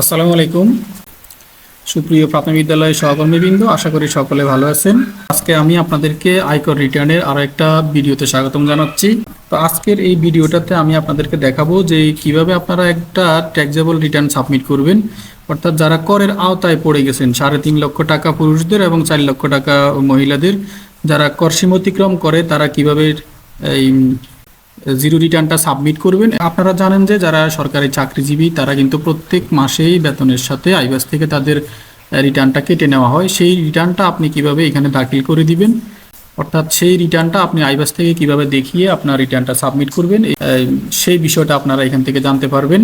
আসসালামু আলাইকুম। সুপ্রিয় প্রাথমিক বিদ্যালয়ের সহকর্মীবৃন্দ, আশা করি সকলে ভালো আছেন। আজকে আমি আপনাদেরকে আয়কর রিটার্নের আরও একটা ভিডিওতে স্বাগতম জানাচ্ছি। তো আজকের এই ভিডিওটাতে আমি আপনাদেরকে দেখাবো যে কীভাবে আপনারা একটা ট্যাক্সেবল রিটার্ন সাবমিট করবেন। অর্থাৎ যারা করের আওতায় পড়ে গেছেন, সাড়ে তিন লক্ষ টাকা পুরুষদের এবং চার লক্ষ টাকা মহিলাদের, যারা কর সীমা অতিক্রম করে, তারা কীভাবে এই জিরো রিটার্নটা সাবমিট করবেন। আপনারা জানেন যে যারা সরকারি চাকরিজীবী, তারা কিন্তু প্রত্যেক মাসেই বেতনের সাথে আইবাস থেকে তাদের রিটার্নটা কেটে নেওয়া হয়। সেই রিটার্নটা আপনি কীভাবে এখানে দাখিল করে দিবেন? অর্থাৎ সেই রিটার্নটা আপনি আইবাস থেকে কীভাবে দেখিয়ে আপনার রিটার্নটা সাবমিট করবেন সেই বিষয়টা আপনারা এখান থেকে জানতে পারবেন।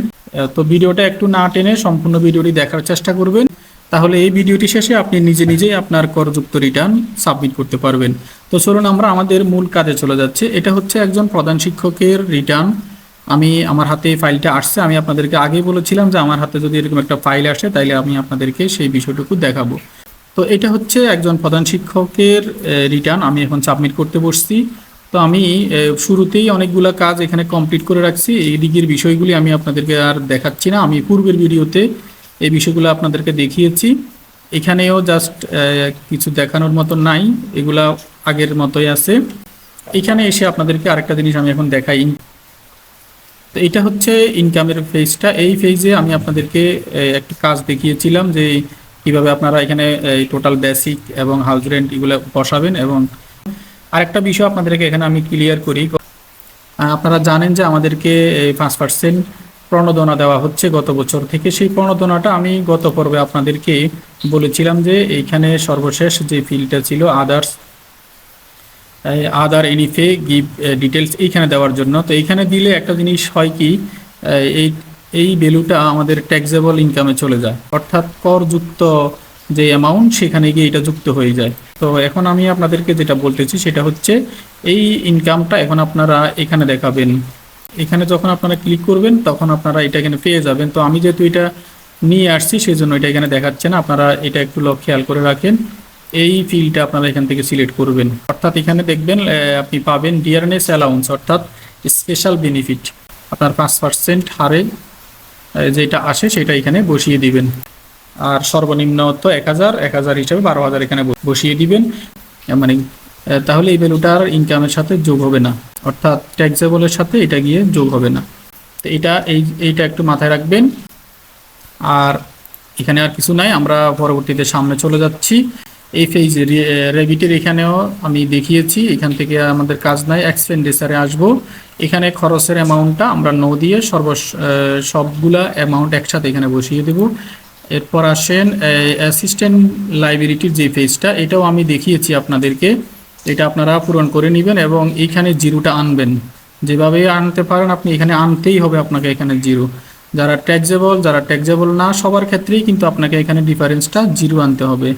তো ভিডিওটা একটু না টেনে সম্পূর্ণ ভিডিওটি দেখার চেষ্টা করবেন। তাহলে এই ভিডিওটি শেষে আপনি নিজে নিজেই আপনার করযুক্ত রিটার্ন সাবমিট করতে পারবেন। তো চলুন আমরা আমাদের মূল কাজে চলে যাচ্ছে। এটা হচ্ছে একজন প্রধান শিক্ষকের রিটার্ন আমি, আমার হাতে ফাইলটা আসছে। আমি আপনাদেরকে আগেই বলেছিলাম যে আমার হাতে যদি এরকম একটা ফাইল আসে তাহলে আমি আপনাদেরকে সেই বিষয়টুকু দেখাবো। তো এটা হচ্ছে একজন প্রধান শিক্ষকের রিটার্ন আমি এখন সাবমিট করতে বসছি। তো আমি শুরুতেই অনেকগুলো কাজ এখানে কমপ্লিট করে রাখছি। এই দিকের বিষয়গুলি আমি আপনাদেরকে আর দেখাচ্ছি না। আমি পূর্বের ভিডিওতে এই বিষয়গুলো আপনাদেরকে দেখিয়েছি। এখানেও জাস্ট কিছু দেখানোর মতো নাই, এগুলা আগের মতোই আছে। এখানে এসে আপনাদেরকে আরেকটা জিনিস আমি এখন দেখাই। তো এটা হচ্ছে ইনকামের ফেজটা এই ফেজে আমি আপনাদেরকে একটা কাজ দেখিয়েছিলাম যে কীভাবে আপনারা এখানে টোটাল বেসিক এবং হাউস রেন্ট এগুলো বসাবেন এবং আরেকটা বিষয় আপনাদেরকে এখানে আমি ক্লিয়ার করি। আপনারা জানেন যে আমাদেরকে পাঁচ পার্সেন্ট প্রণোদনা দেওয়া হচ্ছে গত বছর থেকে। সেই প্রণোদনাটা আমি গত পর্বে আপনাদেরকে বলেছিলাম যে এইখানে সর্বশেষ যে ফিল্ডটা ছিল others other any if give details এইখানে দেওয়ার জন্য। তো এইখানে দিলে একটা জিনিস হয় কি, এই এই ভ্যালুটা আমাদের ট্যাক্সেবল ইনকামে চলে যায়। অর্থাৎ করযুক্ত যে অ্যামাউন্ট সেখানে গিয়ে এটা যুক্ত হয়ে যায়। তো এখন আমি আপনাদেরকে যেটা বলতেছি সেটা হচ্ছে এই ইনকামটা এখন আপনারা এখানে দেখাবেন। এখানে যখন আপনারা ক্লিক করবেন, তখন আপনারা এটা এখানে পেয়ে যাবেন। তো আমি যেহেতু এটা নিয়ে আসছি সেই জন্য এটা এখানে দেখাচ্ছে না। আপনারা এটা একটু খেয়াল করে রাখেন। এই ফিল্ডটা আপনারা এখান থেকে সিলেক্ট করবেন। অর্থাৎ এখানে দেখবেন আপনি পাবেন ডিয়ারনেস অ্যালাউন্স অর্থাৎ স্পেশাল বেনিফিট আপনার পাঁচ পার্সেন্ট হারে যেটা আসে, সেটা এখানে বসিয়ে দিবেন। আর সর্বনিম্ন তো এক হাজার এক হাজার হিসাবে বারো হাজার এখানে বসিয়ে দিবেন। মানে তাহলে এই ভ্যালুটা আর ইনকামের সাথে যোগ হবে না। অর্থাৎ ট্যাক্সেবলের সাথে এটা গিয়ে যোগ হবে না। তো এটা এই, এইটা একটু মাথায় রাখবেন। আর এখানে আর কিছু নাই, আমরা পরবর্তীতে সামনে চলে যাচ্ছি। এই ফেজ রেবিটের এখানেও আমি দেখিয়েছি, এখান থেকে আমাদের কাজ নাই এক্সপেন্ডিচারে আসব। এখানে খরচের অ্যামাউন্টটা আমরা নো দিয়ে সর্ব সবগুলা অ্যামাউন্ট একসাথে এখানে বসিয়ে দেব। এরপর আসেন অ্যাসিস্ট্যান্ট লাইব্রেরিটির যে ফেজটা এটাও আমি দেখিয়েছি আপনাদেরকে। এটা আপনারা পূরণ করে নেবেন এবং এইখানে জিরোটা আনবেন। যেভাবে আনতে পারেন, আপনি এখানে আনতেই হবে আপনাকে এখানে জিরো। যারা ট্যাক্সেবল যারা ট্যাক্সেবল না, সবার ক্ষেত্রেই কিন্তু আপনাকে এখানে ডিফারেন্সটা জিরো আনতে হবে।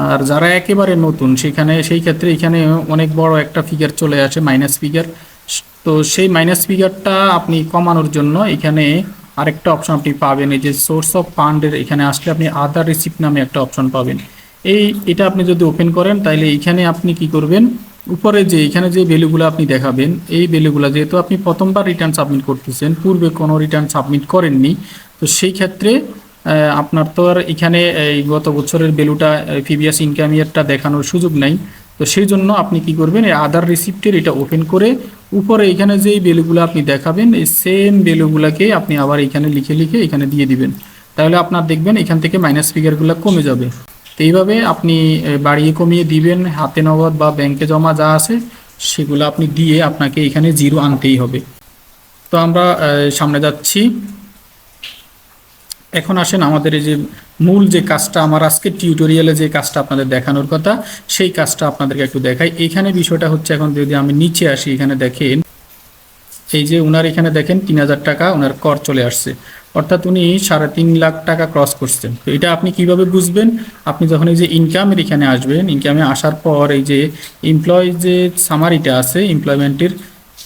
আর যারা একেবারে নতুন, সেখানে, সেই ক্ষেত্রে এখানে অনেক বড় একটা ফিগার চলে আসে মাইনাস ফিগার তো সেই মাইনাস ফিগারটা আপনি কমানোর জন্য এখানে আরেকটা অপশন আপনি পাবেন। এই যে সোর্স অফ ফান্ডের এখানে আসলে আপনি আদার রিসিপ্ট নামে একটা অপশন পাবেন। এই এটা আপনি যদি ওপেন করেন তাহলে এইখানে আপনি কি করবেন? উপরে যে, এখানে যে ভ্যালুগুলো আপনি দেখাবেন, এই ভ্যালুগুলো যেহেতু আপনি প্রথমবার রিটার্ন সাবমিট করতেছেন, পূর্বে কোনো রিটার্ন সাবমিট করেননি, তো সেই ক্ষেত্রে আপনার তো আর এখানে এই গত বছরের ভ্যালুটা প্রিভিয়াস ইনকাম ইয়ারটা দেখানোর সুযোগ নাই। তো সেই জন্য আপনি কি করবেন, এই আদার রিসিপ্টের এটা ওপেন করে উপরে এখানে যেই ভ্যালুগুলো আপনি দেখাবেন, এই সেম ভ্যালুগুলোকে আপনি আবার এখানে লিখে লিখে এখানে দিয়ে দিবেন। তাহলে আপনার দেখবেন এখান থেকে মাইনাস ফিগারগুলো কমে যাবে। তো এইভাবে আপনি বাড়িয়ে কমিয়ে দিবেন, হাতে নগদ বা ব্যাংকে জমা যা আছে, সেগুলো আপনি দিয়ে আপনাকে এখানে জিরো আনতেই হবে। তো আমরা সামনে যাচ্ছি। এখন আসেন আমাদের এই যে মূল যে কাজটা, আমার আজকে টিউটোরিয়ালে যে কাজটা আপনাদের দেখানোর কথা, সেই কাজটা আপনাদেরকে একটু দেখাই। এখানে বিষয়টা হচ্ছে এখন যদি আমি নিচে আসি, এখানে দেখেন এই যে উনার এখানে দেখেন তিন হাজার টাকা ওনার কর চলে আসছে। অর্থাৎ উনি সাড়ে তিন লাখ টাকা ক্রস করছেন। তো এটা আপনি কীভাবে বুঝবেন? আপনি যখন এই যে ইনকামের এখানে আসবেন ইনকামে আসার পর এই যে এমপ্লয় যে সামারিটা আছে এমপ্লয়মেন্টের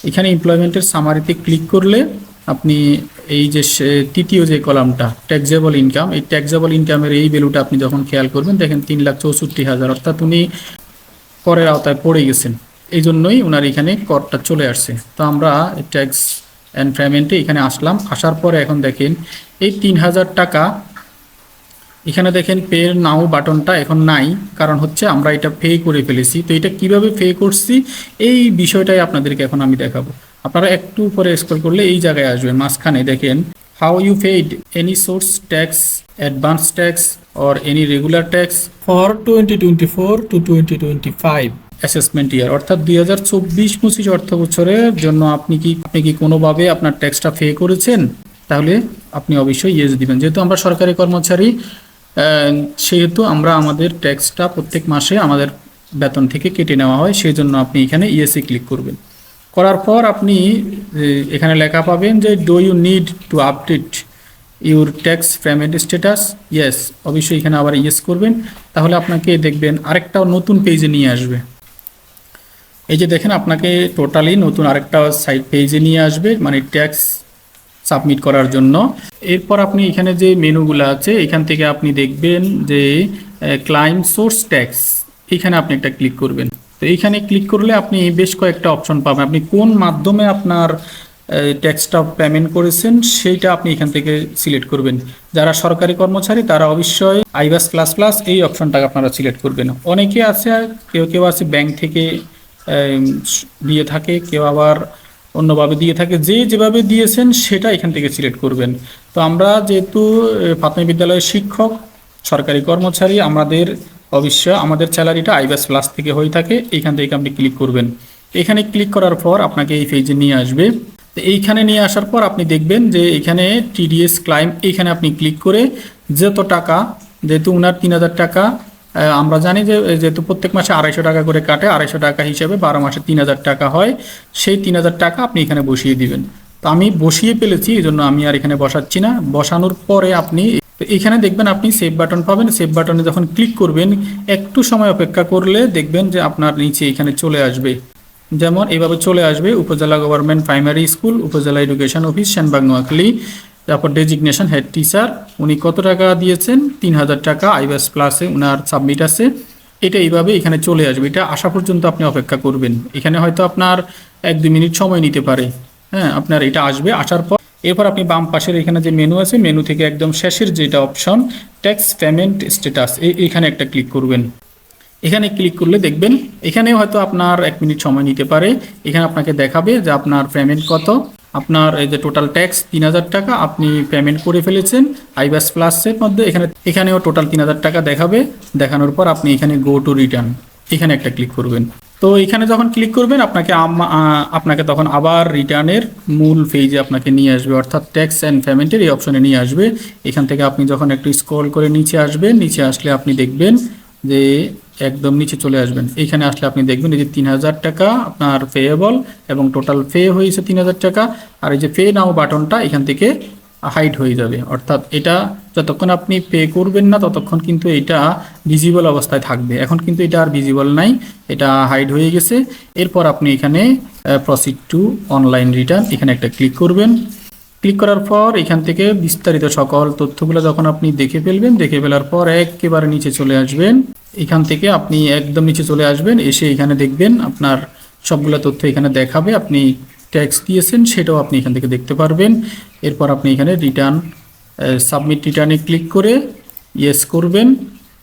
এখানে এমপ্লয়মেন্টের সামারিতে ক্লিক করলে আপনি এই যে তৃতীয় যে কলামটা ট্যাক্সেবল ইনকাম এই ট্যাক্সেবল ইনকামের এই ভ্যালুটা আপনি যখন খেয়াল করবেন, দেখেন তিন লাখ চৌষট্টি হাজার। অর্থাৎ উনি করের আওতায় পড়ে গেছেন। এই জন্যই ওনার এখানে করটা চলে আসছে। তো আমরা ট্যাক্স অ্যান্ড পেমেন্টে এখানে আসলাম। আসার পরে এখন দেখেন, এই তিন হাজার টাকা, এখানে দেখেন পে নাও বাটনটা এখন নাই। কারণ হচ্ছে আমরা এটা পে করে ফেলেছি। তো এটা কীভাবে পে করছি? এই বিষয়টাই আপনাদেরকে এখন আমি দেখাবো। আপনারা একটু উপরে স্ক্রল করলে এই জায়গায় আসবে মাঝখানে দেখেন how you paid any source tax advance tax or any regular tax for twenty twenty four to twenty twenty five assessment year অর্থাৎ দুই হাজার চব্বিশ পঁচিশ অর্থ বছরের জন্য আপনি কি আপনি কি কোনোভাবে আপনার ট্যাক্সটা পে করেছেন? তাহলে আপনি অবশ্যই ইয়েস দিবেন। যেহেতু আমরা সরকারি কর্মচারী সেহেতু আমরা আমাদের ট্যাক্সটা প্রত্যেক মাসে আমাদের বেতন থেকে কেটে নেওয়া হয় সেই জন্য আপনি এখানে ইয়েসে ক্লিক করবেন। করার পর আপনি এখানে লেখা পাবেন যে do you need to update your tax payment status yes অবশ্যই এখানে আবার ইয়েস করবেন। তাহলে আপনাকে দেখবেন আরেকটা নতুন পেজে নিয়ে আসবে। এই যে দেখেন, আপনাকে টোটালি নতুন আরেকটা সাইট পেজে নিয়ে আসবে মানে ট্যাক্স সাবমিট করার জন্য। এরপর আপনি এখানে যে মেনুগুলো আছে, এখান থেকে আপনি দেখবেন যে ক্লাইম সোর্স ট্যাক্স এখানে আপনি একটা ক্লিক করবেন। তো এইখানে ক্লিক করলে আপনি বেশ কয়েকটা অপশন পাবেন। আপনি কোন মাধ্যমে আপনার ট্যাক্সটা পেমেন্ট করেছেন, সেইটা আপনি এখান থেকে সিলেক্ট করবেন। যারা সরকারি কর্মচারী, তারা অবশ্যই আইবাস প্লাস প্লাস এই অপশনটাকে আপনারা সিলেক্ট করবেন। অনেকে আছে কেউ কেউ আছে ব্যাংক থেকে দিয়ে থাকে, কেউ আবার অন্যভাবে দিয়ে থাকে। যে যেভাবে দিয়েছেন, সেটা এখান থেকে সিলেক্ট করবেন। তো আমরা যেহেতু প্রাথমিক বিদ্যালয়ের শিক্ষক, সরকারি কর্মচারী, আমাদের অবশ্য, আমাদের স্যালারিটা আইবাস প্লাস থেকে হয়ে থাকে, এইখান থেকে আপনি ক্লিক করবেন। এখানে ক্লিক করার পর আপনাকে এই পেজে নিয়ে আসবে। তো এইখানে নিয়ে আসার পর আপনি দেখবেন যে এখানে টিডিএস ক্লাইম এইখানে আপনি ক্লিক করে যত টাকা, যেহেতু উনার তিন হাজার টাকা আমরা জানি যে যেহেতু প্রত্যেক মাসে আড়াইশো টাকা করে কাটে, আড়াইশো টাকা হিসেবে বারো মাসে তিন হাজার টাকা হয়। সেই তিন হাজার টাকা আপনি এখানে বসিয়ে দিবেন। তো আমি বসিয়ে ফেলেছি, এই জন্য আমি আর এখানে বসাচ্ছি না। বসানোর পরে আপনি এখানে দেখবেন আপনি সেভ বাটন পাবেন। সেভ বাটনে যখন ক্লিক করবেন, একটু সময় অপেক্ষা করলে দেখবেন যে আপনার নিচে এখানে চলে আসবে। যেমন এভাবে চলে আসবে, উপজেলা গভর্নমেন্ট প্রাইমারি স্কুল, উপজেলা এডুকেশন অফিস শ্যানবাগ নোয়াখালী। তারপর ডেজিগনেশন হেড টিচার উনি কত টাকা দিয়েছেন? তিন হাজার টাকা আইবাস প্লাসে উনার সাবমিট আছে। এটা এইভাবে এখানে চলে আসবে। এটা আসা পর্যন্ত আপনি অপেক্ষা করবেন। এখানে হয়তো আপনার এক দুই মিনিট সময় নিতে পারে। হ্যাঁ আপনার এটা আসবে, আসার পর। এরপর আপনি বাম পাশের এখানে যে মেনু আছে মেনু থেকে একদম শেষের যেটা অপশন ট্যাক্স পেমেন্ট স্ট্যাটাস এখানে একটা ক্লিক করবেন। এখানে ক্লিক করলে দেখবেন এখানে হয়তো আপনার এক মিনিট সময় নিতে পারে। এখানে আপনাকে দেখাবে যে আপনার পেমেন্ট কত। আপনার এই যে টোটাল ট্যাক্স তিন হাজার টাকা আপনি পেমেন্ট করে ফেলেছেন আইবাস প্লাসের মধ্যে এখানে, এখানেও টোটাল তিন হাজার টাকা দেখাবে। দেখানোর পর আপনি এখানে গো টু রিটার্ন এখানে একটা ক্লিক করবেন। তো এখানে যখন ক্লিক করবেন, আপনাকে আপনাকে তখন আবার রিটার্নের মূল পেজে আপনাকে নিয়ে আসবে, অর্থাৎ ট্যাক্স অ্যান্ড পেমেন্টের এই অপশনে নিয়ে আসবে। এখান থেকে আপনি যখন একটু স্ক্রল করে নিচে আসবেন, নিচে আসলে আপনি দেখবেন যে একদম নিচে চলে আসবেন। এইখানে আসলে আপনি দেখবেন এই যে তিন হাজার টাকা আপনার পেয়েবল এবং টোটাল পে হয়েছে তিন হাজার টাকা। আর এই যে পে নাও বাটনটা এখান থেকে হাইড হয়ে যাবে। অর্থাৎ এটা যতক্ষণ আপনি পে করবেন না ততক্ষণ কিন্তু এটা ভিজিবল অবস্থায় থাকবে। এখন কিন্তু এটা আর ভিজিবল নাই, এটা হাইড হয়ে গেছে। এরপর আপনি এখানে প্রসিড টু অনলাইন রিটার্ন এখানে একটা ক্লিক করবেন। ক্লিক করার পর এখান থেকে বিস্তারিত সকল তথ্যগুলো যখন আপনি দেখে ফেলবেন, দেখে ফেলার পর একেবারে নিচে চলে আসবেন। এখান থেকে আপনি একদম নিচে চলে আসবেন, এসে এখানে দেখবেন আপনার সবগুলো তথ্য এখানে দেখাবে। আপনি ট্যাক্স দিয়েছেন, সেটাও আপনি এখান থেকে দেখতে পারবেন। এরপর আপনি এখানে রিটার্ন সাবমিট রিটার্নে ক্লিক করে ইয়েস করবেন,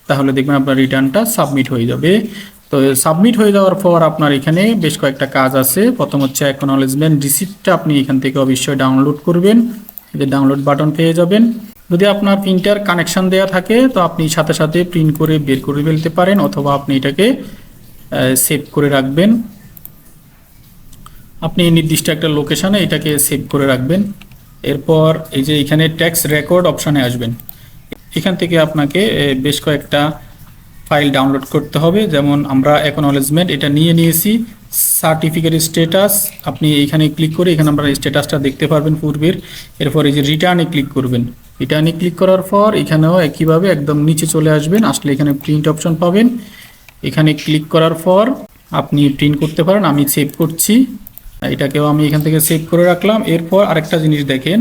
তাহলে দেখবেন আপনার রিটার্নটা সাবমিট হয়ে যাবে। তো সাবমিট হয়ে যাওয়ার পর আপনার এখানে বেশ কয়েকটা কাজ আছে। প্রথম হচ্ছে অ্যাকনোলেজমেন্ট রিসিপ্টটা আপনি এখান থেকে অবশ্যই ডাউনলোড করবেন। যে ডাউনলোড বাটন পেয়ে যাবেন। যদি আপনার প্রিন্টার কানেকশান দেওয়া থাকে, তো আপনি সাথে সাথে প্রিন্ট করে বের করে ফেলতে পারেন অথবা আপনি এটাকে সেভ করে রাখবেন। আপনি নির্দিষ্ট একটা লোকেশানে এটাকে সেভ করে রাখবেন। এরপর এই যে এখানে ট্যাক্স রেকর্ড অপশানে আসবেন। এখান থেকে আপনাকে বেশ কয়েকটা ফাইল ডাউনলোড করতে হবে। যেমন আমরা অ্যাকনোলেজমেন্ট এটা নিয়ে নিয়েছি। সার্টিফিকেট স্ট্যাটাস আপনি এখানে ক্লিক করে এখানে আমরা স্ট্যাটাসটা দেখতে পারবেন পূর্বের। এরপর এই যে রিটার্নে ক্লিক করবেন। রিটার্নে ক্লিক করার পর এখানেও একইভাবে একদম নিচে চলে আসবেন। আসলে এখানে প্রিন্ট অপশন পাবেন। এখানে ক্লিক করার পর আপনি প্রিন্ট করতে পারেন, আমি সেভ করছি। এটাকেও আমি এখান থেকে সেভ করে রাখলাম। এরপর আরেকটা জিনিস দেখেন,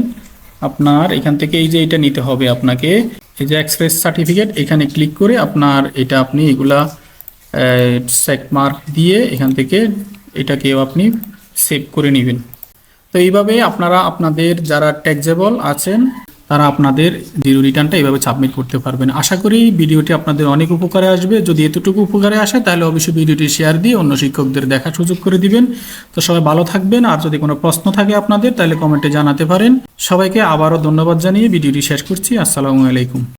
আপনার এখান থেকে এই যে এটা নিতে হবে আপনাকে। এই যে এক্সপ্রেস সার্টিফিকেট এখানে ক্লিক করে আপনার এটা আপনি এগুলা সেক মার্ক দিয়ে এখান থেকে এটাকেও আপনি সেভ করে নেবেন। তো এইভাবে আপনারা, আপনাদের যারা ট্যাক্সেবল আছেন তারা আপনাদের জিরো রিটার্নটা এভাবে সাবমিট করতে পারবেন আশা করি ভিডিওটি আপনাদের অনেক উপকারে আসবে। যদি এতটুকু উপকারে আসে, তাহলে অবশ্যই ভিডিওটি শেয়ার দিয়ে অন্য শিক্ষকদের দেখার সুযোগ করে দিবেন। তো সবাই ভালো থাকবেন। আর যদি কোনো প্রশ্ন থাকে আপনাদের, তাহলে কমেন্টে জানাতে পারেন। সবাইকে আবারও ধন্যবাদ জানিয়ে ভিডিওটি শেষ করছি। আসসালামু আলাইকুম।